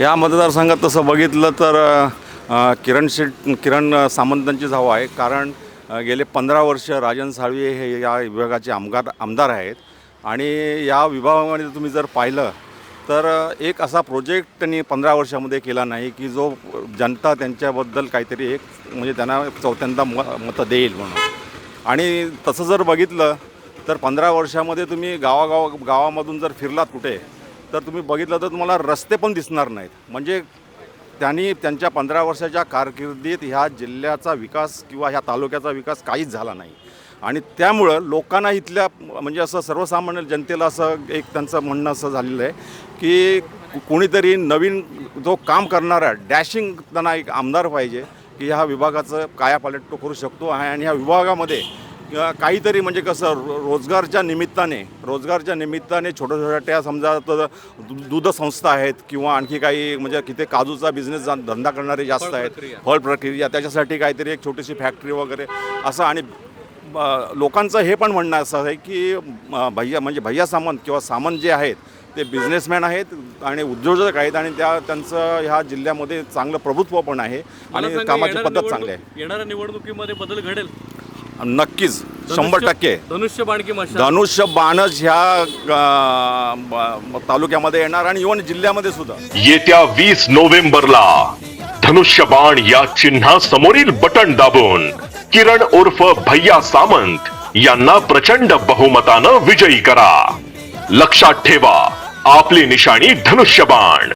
या मतदारसंघात तसं बघितलं तर किरण शेट किरण सामंतांचीच हवा आहे. कारण गेले पंधरा वर्ष राजन साळवे हे या विभागाचे आमदार आमदार आहेत. आणि या विभागामध्ये तुम्ही जर पाहिलं तर एक असा प्रोजेक्ट त्यांनी पंधरा वर्षामध्ये केला नाही की जो जनता त्यांच्याबद्दल काहीतरी एक म्हणजे त्यांना चौथ्यांदा म मतं देईल म्हणून. आणि तसं जर बघितलं तर पंधरा वर्षामध्ये तुम्ही गावागाव गावामधून जर फिरलात कुठे तर तुम्ही बघितलं तर तुम्हाला रस्ते पण दिसणार नाहीत. म्हणजे त्यांनी त्यांच्या पंधरा वर्षाच्या कारकिर्दीत ह्या जिल्ह्याचा विकास किंवा ह्या तालुक्याचा विकास काहीच झाला नाही. आणि त्यामुळं लोकांना इथल्या म्हणजे असं सर्वसामान्य जनतेला असं एक त्यांचं म्हणणं असं झालेलं आहे की कोणीतरी नवीन जो काम करणारा डॅशिंग त्यांना एक आमदार पाहिजे की ह्या विभागाचं कायापालट तो करू शकतो आहे आणि ह्या विभागामध्ये काहीतरी म्हणजे कसं रोजगारच्या निमित्ताने रोजगारच्या निमित्ताने छोट्या छोट्या समजा तर दूध संस्था आहेत किंवा आणखी काही म्हणजे किती काजूचा बिझनेस धंदा करणारे जास्त आहेत. फळ प्रक्रिया त्याच्यासाठी काहीतरी एक छोटीशी फॅक्टरी वगैरे असं आणि लोकांचं हे पण म्हणणं असं आहे की भैया म्हणजे भैया सामंत किंवा सामंत जे आहेत ते बिझनेसमॅन आहेत आणि उद्योजक आहेत आणि त्या त्यांचं ह्या जिल्ह्यामध्ये चांगलं प्रभुत्व पण आहे आणि कामाची पद्धत चांगली आहे. येणाऱ्या निवडणुकीमध्ये बदल घडेल? नक्कीच शंभर टक्के. धनुष्य बाणकी धनुष्य बाणच ह्या तालुक्यामध्ये येणार आणि इव्हन जिल्ह्यामध्ये सुद्धा. येत्या वीस नोव्हेंबरला धनुष्यबाण या चिन्हा समोरील बटन दाबून किरण उर्फ भैया सामंत यांना प्रचंड बहुमतानं विजयी करा. लक्षात ठेवा आपली निशाणी धनुष्यबाण